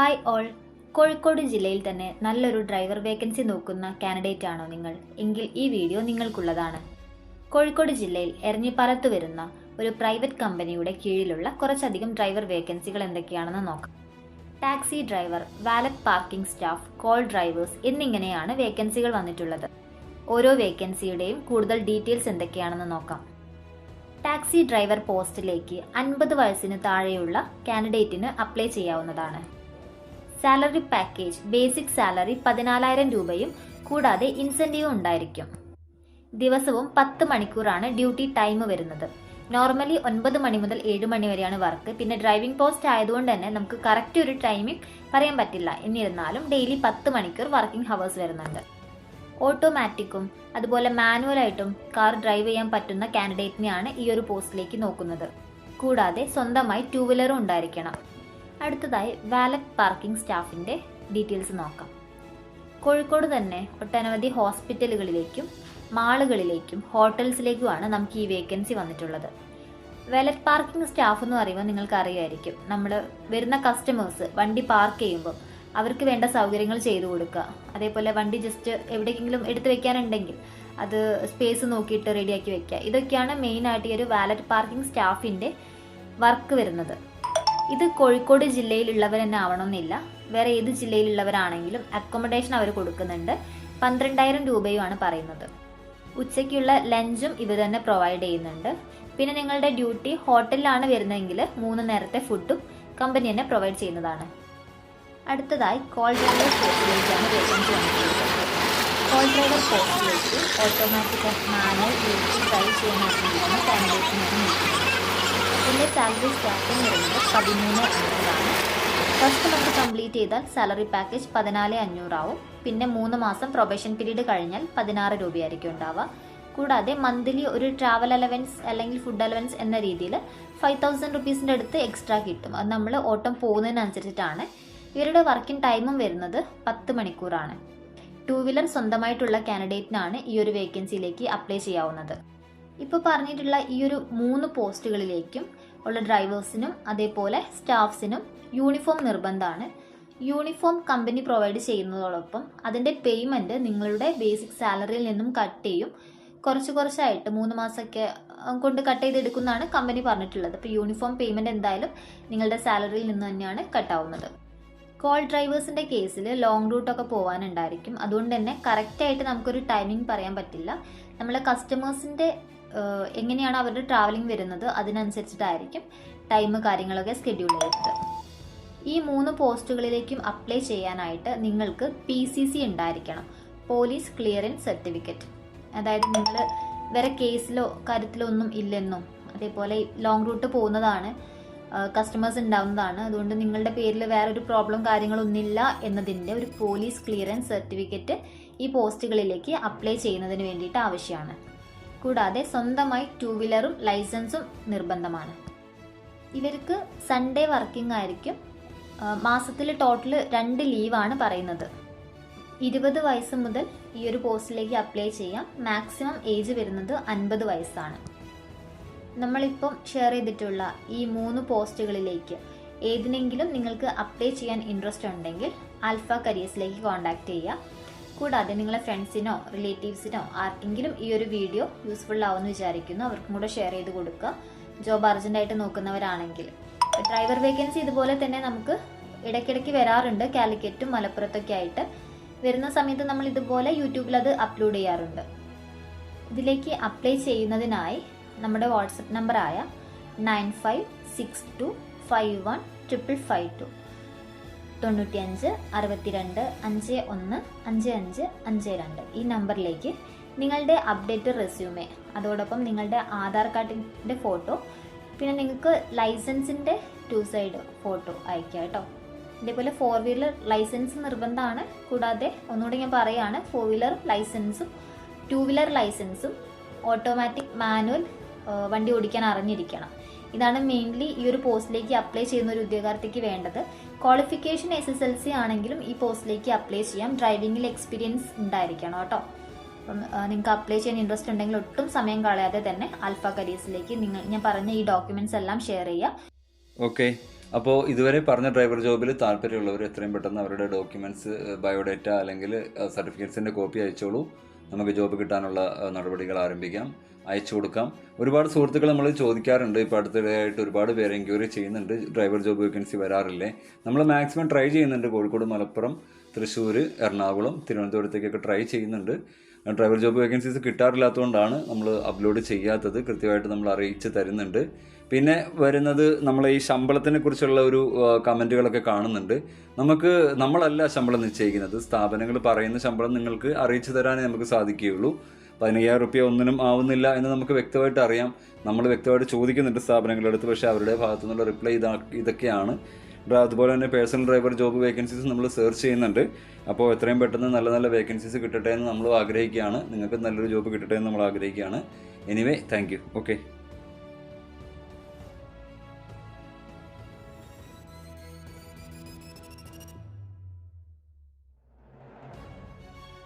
Hi all. Kozhikode ജില്ലയിൽ തന്നെ നല്ലൊരു ഡ്രൈവർ വേക്കൻസി നോക്കുന്ന കാൻഡിഡേറ്റ് ആണോ നിങ്ങൾ? എങ്കിൽ ഈ വീഡിയോ നിങ്ങൾക്കുള്ളതാണ്. കോഴിക്കോട് ജില്ലയിൽ എരഞ്ഞിപ്പാലത്ത് വരുന്ന ഒരു പ്രൈവറ്റ് കമ്പനിയുടെ കീഴിലുള്ള കുറച്ചധികം ഡ്രൈവർ വേക്കൻസികൾ എന്തൊക്കെയാണെന്ന് നോക്കാം. Taxi driver valet parking staff call drivers എന്നിങ്ങനെയാണ് വേക്കൻസികൾ വന്നിട്ടുള്ളത്. ഓരോ വേക്കൻസിയുടെയും കൂടുതൽ ഡീറ്റെയിൽസ് എന്തൊക്കെയാണെന്ന് നോക്കാം. ടാക്സി ഡ്രൈവർ പോസ്റ്റിലേക്ക് അൻപത് വയസ്സിന് താഴെയുള്ള കാൻഡിഡേറ്റിന് അപ്ലൈ ചെയ്യാവുന്നതാണ്. സാലറി പാക്കേജ് ബേസിക് സാലറി പതിനാലായിരം രൂപയും കൂടാതെ ഇൻസെന്റീവ് ഉണ്ടായിരിക്കും. ദിവസവും പത്ത് മണിക്കൂറാണ് ഡ്യൂട്ടി ടൈം വരുന്നത്. നോർമലി ഒൻപത് മണി മുതൽ ഏഴ് മണി വരെയാണ് വർക്ക്. പിന്നെ ഡ്രൈവിംഗ് പോസ്റ്റ് ആയതുകൊണ്ട് തന്നെ നമുക്ക് കറക്റ്റ് ഒരു ടൈമിംഗ് പറയാൻ പറ്റില്ല. എന്നിരുന്നാലും ഡെയിലി പത്ത് മണിക്കൂർ വർക്കിംഗ് ഹവേഴ്സ് വരുന്നുണ്ട്. ഓട്ടോമാറ്റിക്കും അതുപോലെ മാനുവലായിട്ടും കാർ ഡ്രൈവ് ചെയ്യാൻ പറ്റുന്ന കാൻഡിഡേറ്റിനെയാണ് ഈ ഒരു പോസ്റ്റിലേക്ക് നോക്കുന്നത്. കൂടാതെ സ്വന്തമായി ടൂ വീലറും ഉണ്ടായിരിക്കണം. അടുത്തതായി വാലറ്റ് പാർക്കിംഗ് സ്റ്റാഫിന്റെ ഡീറ്റെയിൽസ് നോക്കാം. കോഴിക്കോട് തന്നെ ഒട്ടനവധി ഹോസ്പിറ്റലുകളിലേക്കും മാളുകളിലേക്കും ഹോട്ടൽസിലേക്കുമാണ് നമുക്ക് ഈ വേക്കൻസി വന്നിട്ടുള്ളത്. വാലറ്റ് പാർക്കിംഗ് സ്റ്റാഫ് എന്ന് പറയുമ്പോൾ നിങ്ങൾക്ക് അറിയായിരിക്കും നമ്മൾ വരുന്ന കസ്റ്റമേഴ്സ് വണ്ടി പാർക്ക് ചെയ്യുമ്പോൾ അവർക്ക് വേണ്ട സൗകര്യങ്ങൾ ചെയ്തു കൊടുക്കുക. അതേപോലെ വണ്ടി ജസ്റ്റ് എവിടെയെങ്കിലും എടുത്തു വെക്കാനുണ്ടെങ്കിൽ അത് സ്പേസ് നോക്കിയിട്ട് റെഡിയാക്കി വെക്കുക. ഇതൊക്കെയാണ് മെയിനായിട്ട് ഈ ഒരു വാലറ്റ് പാർക്കിംഗ് സ്റ്റാഫിന്റെ വർക്ക് വരുന്നത്. ഇത് കോഴിക്കോട് ജില്ലയിലുള്ളവർ തന്നെ ആവണമെന്നില്ല വേറെ ഏത് ജില്ലയിലുള്ളവരാണെങ്കിലും അക്കോമഡേഷൻ അവർ കൊടുക്കുന്നുണ്ട്. പന്ത്രണ്ടായിരം രൂപയുമാണ് പറയുന്നത്. ഉച്ചയ്ക്കുള്ള ലഞ്ചും ഇവർ തന്നെ പ്രൊവൈഡ് ചെയ്യുന്നുണ്ട്. പിന്നെ നിങ്ങളുടെ ഡ്യൂട്ടി ഹോട്ടലിലാണ് വരുന്നതെങ്കിൽ മൂന്ന് നേരത്തെ ഫുഡും കമ്പനി തന്നെ പ്രൊവൈഡ് ചെയ്യുന്നതാണ്. അടുത്തതായി കോൾ ഡ്രൈവർ പോസ്റ്റിലേക്കാണ് വേക്കൻസി കോൾ ഡ്രൈവർ പോസ്റ്റിലേക്ക് ഓട്ടോമാറ്റിക് മാനുവൽ ഡ്യൂട്ടി ട്രൈ ചെയ്യുന്ന ഇതിന്റെ സാലറി സ്റ്റാർട്ടിംഗ് വരുന്നത് പതിമൂന്ന് അഞ്ഞൂറാണ്. ഫസ്റ്റ് മന്ത് കംപ്ലീറ്റ് ചെയ്താൽ സാലറി പാക്കേജ് പതിനാല് അഞ്ഞൂറാവും. പിന്നെ മൂന്ന് മാസം പ്രൊബേഷൻ പീരീഡ് കഴിഞ്ഞാൽ പതിനാറ് രൂപയായിരിക്കും ഉണ്ടാവുക. കൂടാതെ മന്ത്ലി ഒരു ട്രാവൽ അലവൻസ് അല്ലെങ്കിൽ ഫുഡ് അലവൻസ് എന്ന രീതിയിൽ ഫൈവ് തൗസൻഡ് റുപ്പീസിന്റെ അടുത്ത് എക്സ്ട്രാ കിട്ടും. അത് നമ്മൾ ഓട്ടം പോകുന്നതിനനുസരിച്ചിട്ടാണ്. ഇവരുടെ വർക്കിംഗ് ടൈമും വരുന്നത് പത്ത് മണിക്കൂറാണ്. ടൂ വീലർ സ്വന്തമായിട്ടുള്ള കാൻഡിഡേറ്റിനാണ് ഈ ഒരു വേക്കൻസിയിലേക്ക് അപ്ലൈ ചെയ്യാവുന്നത്. ഇപ്പോൾ പറഞ്ഞിട്ടുള്ള ഈ ഒരു മൂന്ന് പോസ്റ്റുകളിലേക്കും ഉള്ള ഡ്രൈവേഴ്സിനും അതേപോലെ സ്റ്റാഫ്സിനും യൂണിഫോം നിർബന്ധമാണ്. യൂണിഫോം കമ്പനി പ്രൊവൈഡ് ചെയ്യുന്നതോടൊപ്പം അതിന്റെ പേയ്മെന്റ് നിങ്ങളുടെ ബേസിക് സാലറിയിൽ നിന്നും കട്ട് ചെയ്യും. കുറച്ച് കുറച്ചായിട്ട് മൂന്ന് മാസമൊക്കെ കൊണ്ട് കട്ട് ചെയ്തെടുക്കുന്നതാണ് കമ്പനി പറഞ്ഞിട്ടുള്ളത്. അപ്പോൾ യൂണിഫോം പേയ്മെന്റ് എന്തായാലും നിങ്ങളുടെ സാലറിയിൽ നിന്ന് തന്നെയാണ് കട്ടാവുന്നത്. കോൾ ഡ്രൈവേഴ്സിന്റെ കേസിൽ ലോങ് റൂട്ടൊക്കെ പോകാനുണ്ടായിരിക്കും അതുകൊണ്ട് തന്നെ കറക്റ്റായിട്ട് നമുക്കൊരു ടൈമിംഗ് പറയാൻ പറ്റില്ല. നമ്മളെ കസ്റ്റമേഴ്സിന്റെ എങ്ങനെയാണ് അവരുടെ ട്രാവലിംഗ് വരുന്നത്? അതിനനുസരിച്ചിട്ടായിരിക്കും ടൈം കാര്യങ്ങളൊക്കെ സ്കെഡ്യൂൾ ചെയ്തത് ഈ മൂന്ന് പോസ്റ്റുകളിലേക്കും അപ്ലൈ ചെയ്യാനായിട്ട് നിങ്ങൾക്ക് പി സി സി ഉണ്ടായിരിക്കണം. പോലീസ് ക്ലിയറൻസ് സർട്ടിഫിക്കറ്റ് അതായത് നിങ്ങൾ വേറെ കേസിലോ കാര്യത്തിലോ ഒന്നും ഇല്ലെന്നും അതേപോലെ ലോങ് റൂട്ട് പോകുന്നതാണ് കസ്റ്റമേഴ്സ് ഉണ്ടാവുന്നതാണ്. അതുകൊണ്ട് നിങ്ങളുടെ പേരിൽ വേറെ ഒരു പ്രോബ്ലം കാര്യങ്ങളൊന്നുമില്ല എന്നതിന്റെ ഒരു പോലീസ് ക്ലിയറൻസ് സർട്ടിഫിക്കറ്റ് ഈ പോസ്റ്റുകളിലേക്ക് അപ്ലൈ ചെയ്യുന്നതിന് വേണ്ടിയിട്ട് ആവശ്യമാണ്. കൂടാതെ സ്വന്തമായി ടൂ വീലറും ലൈസൻസും നിർബന്ധമാണ്. ഇവർക്ക് സൺഡേ വർക്കിംഗ് ആയിരിക്കും. മാസത്തിൽ ടോട്ടൽ രണ്ട് ലീവാണ് പറയുന്നത്. ഇരുപത് വയസ്സ് മുതൽ ഈ ഒരു പോസ്റ്റിലേക്ക് അപ്ലൈ ചെയ്യാം. മാക്സിമം ഏജ് വരുന്നത് അൻപത് വയസ്സാണ്. നമ്മളിപ്പം ഷെയർ ചെയ്തിട്ടുള്ള ഈ മൂന്ന് പോസ്റ്റുകളിലേക്ക് ഏതിനെങ്കിലും നിങ്ങൾക്ക് അപ്ലൈ ചെയ്യാൻ ഇൻട്രസ്റ്റ് ഉണ്ടെങ്കിൽ ആൽഫ കരിയേഴ്സിലേക്ക് കോൺടാക്ട് ചെയ്യുക കൂടാതെ നിങ്ങളെ ഫ്രണ്ട്സിനോ റിലേറ്റീവ്സിനോ ആർക്കെങ്കിലും ഈ ഒരു വീഡിയോ യൂസ്ഫുൾ ആവുമെന്ന് വിചാരിക്കുന്നു. അവർക്കും കൂടെ ഷെയർ ചെയ്ത് കൊടുക്കുക. ജോബ് അർജന്റായിട്ട് നോക്കുന്നവരാണെങ്കിൽ. ഡ്രൈവർ വേക്കൻസി ഇതുപോലെ തന്നെ നമുക്ക് ഇടയ്ക്കിടയ്ക്ക് വരാറുണ്ട്. കാലിക്കറ്റും മലപ്പുറത്തൊക്കെ ആയിട്ട്. വരുന്ന സമയത്ത് നമ്മൾ ഇതുപോലെ യൂട്യൂബിൽ അത് അപ്ലോഡ് ചെയ്യാറുണ്ട്. ഇതിലേക്ക് അപ്ലൈ ചെയ്യുന്നതിനായി നമ്മുടെ വാട്സപ്പ് നമ്പറായ nine five six two five one triple five two തൊണ്ണൂറ്റിയഞ്ച് അറുപത്തിരണ്ട് അഞ്ച് ഒന്ന് അഞ്ച് അഞ്ച് അഞ്ച് രണ്ട് ഈ നമ്പറിലേക്ക് നിങ്ങളുടെ അപ്ഡേറ്റ് റെസ്യൂമേ അതോടൊപ്പം നിങ്ങളുടെ ആധാർ കാർഡിന്റെ ഫോട്ടോ പിന്നെ നിങ്ങൾക്ക് ലൈസൻസിന്റെ ടു സൈഡ് ഫോട്ടോ അയക്കുക കേട്ടോ. ഇതേപോലെ ഫോർ വീലർ ലൈസൻസ് നിർബന്ധമാണ്. കൂടാതെ ഒന്നുകൂടി ഞാൻ പറയുകയാണ് ഫോർ വീലർ ലൈസൻസും ടു വീലർ ലൈസൻസും ഓട്ടോമാറ്റിക് മാനുവൽ വണ്ടി ഓടിക്കാൻ അറിഞ്ഞിരിക്കണം. ഇതാണ് മെയിൻലി ഈ ഒരു പോസ്റ്റിലേക്ക് അപ്ലൈ ചെയ്യുന്ന ഒരു ഉദ്യോഗാർത്ഥിക്ക് വേണ്ടത്. Qualification S S L C ആണെങ്കിലും ഈ പോസ്റ്റിലേക്ക് അപ്ലൈ ചെയ്യാം. ഡ്രൈവിംഗിൽ എക്സ്പീരിയൻസ് ഉണ്ടായിരിക്കണം കേട്ടോ. അപ്പം നിങ്ങൾക്ക് അപ്ലൈ ചെയ്യാൻ ഇൻട്രസ്റ്റ് ഉണ്ടെങ്കിൽ ഒട്ടും സമയം കളയാതെ തന്നെ ആൽഫ കരീസിലേക്ക് നിങ്ങൾ ഞാൻ പറഞ്ഞ ഈ ഡോക്യുമെന്റ്സ് എല്ലാം ഷെയർ ചെയ്യുക ഓക്കെ അപ്പോൾ ഇതുവരെ പറഞ്ഞ ഡ്രൈവർ ജോബിൽ താല്പര്യമുള്ളവർ എത്രയും പെട്ടെന്ന് അവരുടെ ഡോക്യുമെന്റ്സ് ബയോഡേറ്റ അല്ലെങ്കിൽ സർട്ടിഫിക്കറ്റ്സിന്റെ കോപ്പി അയച്ചോളൂ. നമുക്ക് ജോബ് കിട്ടാനുള്ള നടപടികൾ ആരംഭിക്കാം അയച്ചു കൊടുക്കാം. ഒരുപാട് സുഹൃത്തുക്കൾ നമ്മൾ ചോദിക്കാറുണ്ട്. ഇപ്പോൾ അടുത്തിടെയായിട്ട് ഒരുപാട് പേര് എൻക്വയറി ചെയ്യുന്നുണ്ട്. ഡ്രൈവർ ജോബ് വേക്കൻസി വരാറില്ലേ? നമ്മൾ മാക്സിമം ട്രൈ ചെയ്യുന്നുണ്ട് കോഴിക്കോട് മലപ്പുറം തൃശ്ശൂർ എറണാകുളം തിരുവനന്തപുരത്തേക്കൊക്കെ ട്രൈ ചെയ്യുന്നുണ്ട്. ഡ്രൈവർ ജോബ് വേക്കൻസീസ് കിട്ടാറില്ലാത്തതുകൊണ്ടാണ് നമ്മൾ അപ്ലോഡ് ചെയ്യാത്തത്. കൃത്യമായിട്ട് നമ്മൾ അറിയിച്ച് തരുന്നുണ്ട്. പിന്നെ വരുന്നത് നമ്മൾ ഈ ശമ്പളത്തിനെ കുറിച്ചുള്ള ഒരു കമന്റുകളൊക്കെ കാണുന്നുണ്ട്. നമുക്ക് നമ്മളല്ല ശമ്പളം നിശ്ചയിക്കുന്നത്. സ്ഥാപനങ്ങൾ പറയുന്ന ശമ്പളം നിങ്ങൾക്ക് അറിയിച്ചു തരാനേ നമുക്ക് സാധിക്കുകയുള്ളൂ. പതിനയ്യായിരം റുപ്യ ഒന്നിനും ആവുന്നില്ല എന്ന് നമുക്ക് വ്യക്തമായിട്ട് അറിയാം. നമ്മൾ വ്യക്തമായിട്ട് ചോദിക്കുന്നുണ്ട് സ്ഥാപനങ്ങളുടെ അടുത്ത് പക്ഷേ അവരുടെ ഭാഗത്തു നിന്നുള്ള റിപ്ലൈ ഇതാ ഇതൊക്കെയാണ്. അതുപോലെ തന്നെ പേഴ്സണൽ ഡ്രൈവർ ജോബ് വേക്കൻസീസ് നമ്മൾ സെർച്ച് ചെയ്യുന്നുണ്ട്. അപ്പോൾ എത്രയും പെട്ടെന്ന് നല്ല നല്ല വേക്കൻസീസ് കിട്ടട്ടെ എന്ന് നമ്മൾ ആഗ്രഹിക്കുകയാണ്. നിങ്ങൾക്ക് നല്ലൊരു ജോബ് കിട്ടട്ടെ എന്ന് നമ്മൾ ആഗ്രഹിക്കുകയാണ്. Anyway thank you. ഓക്കെ.